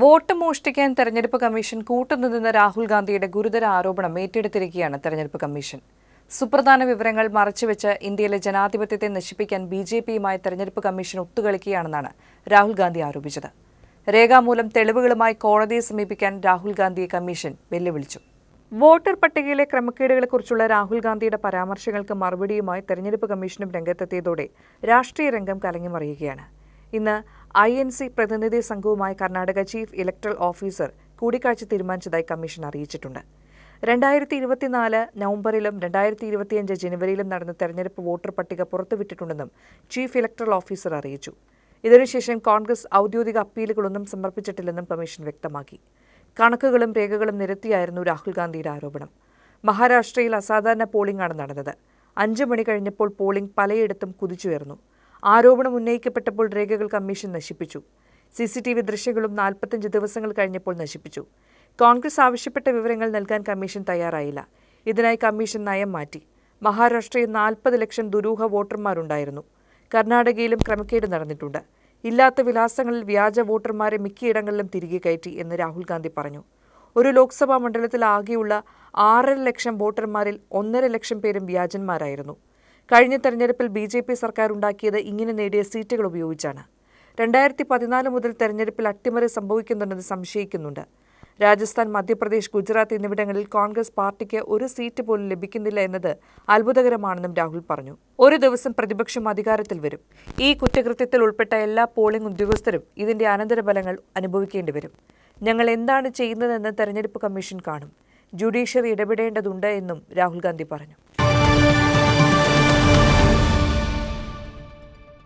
Vote മോഷ്ടിക്കാൻ തെരഞ്ഞെടുപ്പ് commission കൂട്ടുനിന്ന Rahul ഗാന്ധിയുടെ ഗുരുതര ആരോപണം ഏറ്റെടുത്തിരിക്കുകയാണ് തെരഞ്ഞെടുപ്പ് കമ്മീഷൻ. സുപ്രധാന വിവരങ്ങൾ മറച്ചുവെച്ച് ഇന്ത്യയിലെ ജനാധിപത്യത്തെ നശിപ്പിക്കാൻ ബി ജെ പിയുമായി തെരഞ്ഞെടുപ്പ് കമ്മീഷൻ ഒത്തുകളിക്കുകയാണെന്നാണ് രാഹുൽ ഗാന്ധി ആരോപിച്ചത്. രേഖാമൂലം തെളിവുകളുമായി കോടതിയെ സമീപിക്കാൻ രാഹുൽ ഗാന്ധിയെ കമ്മീഷൻ വെല്ലുവിളിച്ചു. വോട്ടർ പട്ടികയിലെ ക്രമക്കേടുകളെക്കുറിച്ചുള്ള രാഹുൽ ഗാന്ധിയുടെ പരാമർശങ്ങൾക്ക് മറുപടിയുമായി തെരഞ്ഞെടുപ്പ് കമ്മീഷനും രംഗത്തെത്തിയതോടെ രാഷ്ട്രീയ രംഗം കലങ്ങിമറിയുകയാണ് ഇന്ന് ഐ എൻ സി പ്രതിനിധി സംഘവുമായി കർണാടക ചീഫ് ഇലക്ടറൽ ഓഫീസർ കൂടിക്കാഴ്ച തീരുമാനിച്ചതായി കമ്മീഷൻ അറിയിച്ചിട്ടുണ്ട്. രണ്ടായിരത്തി ഇരുപത്തിനാല് നവംബറിലും രണ്ടായിരത്തി ഇരുപത്തിയഞ്ച് ജനുവരിയിലും നടന്ന തെരഞ്ഞെടുപ്പ് വോട്ടർ പട്ടിക പുറത്തുവിട്ടിട്ടുണ്ടെന്നും ചീഫ് ഇലക്ടറൽ ഓഫീസർ അറിയിച്ചു. ഇതിനുശേഷം കോൺഗ്രസ് ഔദ്യോഗിക അപ്പീലുകളൊന്നും സമർപ്പിച്ചിട്ടില്ലെന്നും കമ്മീഷൻ വ്യക്തമാക്കി. കണക്കുകളും രേഖകളും നിരത്തിയായിരുന്നു രാഹുൽ ഗാന്ധിയുടെ ആരോപണം. മഹാരാഷ്ട്രയിൽ അസാധാരണ പോളിംഗാണ് നടന്നത്. അഞ്ചു മണി കഴിഞ്ഞപ്പോൾ പോളിംഗ് പലയിടത്തും കുതിച്ചുയർന്നു. ആരോപണം ഉന്നയിക്കപ്പെട്ടപ്പോൾ രേഖകൾ കമ്മീഷൻ നശിപ്പിച്ചു. സി സി ടി വി ദൃശ്യങ്ങളും നാൽപ്പത്തഞ്ച് ദിവസങ്ങൾ കഴിഞ്ഞപ്പോൾ നശിപ്പിച്ചു. കോൺഗ്രസ് ആവശ്യപ്പെട്ട വിവരങ്ങൾ നൽകാൻ കമ്മീഷൻ തയ്യാറായില്ല. ഇതിനായി കമ്മീഷൻ നയം മാറ്റി. മഹാരാഷ്ട്രയിൽ നാൽപ്പത് ലക്ഷം ദുരൂഹ വോട്ടർമാരുണ്ടായിരുന്നു. കർണാടകയിലും ക്രമക്കേട് നടന്നിട്ടുണ്ട്. ഇല്ലാത്ത വിലാസങ്ങളിൽ വ്യാജ വോട്ടർമാരെ മിക്കയിടങ്ങളിലും തിരികെ കയറ്റി എന്ന് രാഹുൽ ഗാന്ധി പറഞ്ഞു. ഒരു ലോക്സഭാ മണ്ഡലത്തിൽ ആകെയുള്ള ആറര ലക്ഷം വോട്ടർമാരിൽ ഒന്നര ലക്ഷം പേരും വ്യാജന്മാരായിരുന്നു. കഴിഞ്ഞ തെരഞ്ഞെടുപ്പിൽ ബി ജെ പി സർക്കാർ ഉണ്ടാക്കിയത് ഇങ്ങനെ നേടിയ സീറ്റുകൾ ഉപയോഗിച്ചാണ്. രണ്ടായിരത്തി പതിനാല് മുതൽ തെരഞ്ഞെടുപ്പിൽ അട്ടിമറി സംഭവിക്കുന്നുണ്ടെന്ന് സംശയിക്കുന്നുണ്ട്. രാജസ്ഥാൻ മധ്യപ്രദേശ് ഗുജറാത്ത് എന്നിവിടങ്ങളിൽ കോൺഗ്രസ് പാർട്ടിക്ക് ഒരു സീറ്റ് പോലും ലഭിക്കുന്നില്ല എന്നത് അത്ഭുതകരമാണെന്നും രാഹുൽ പറഞ്ഞു. ഒരു ദിവസം പ്രതിപക്ഷം അധികാരത്തിൽ വരും. ഈ കുറ്റകൃത്യത്തിൽ ഉൾപ്പെട്ട എല്ലാ പോളിംഗ് ഉദ്യോഗസ്ഥരും ഇതിന്റെ അനന്തരഫലങ്ങൾ അനുഭവിക്കേണ്ടി വരും. ഞങ്ങൾ എന്താണ് ചെയ്യുന്നതെന്ന് തെരഞ്ഞെടുപ്പ് കമ്മീഷൻ കാണും. ജുഡീഷ്യറി ഇടപെടേണ്ടതുണ്ട് എന്നും രാഹുൽ ഗാന്ധി പറഞ്ഞു.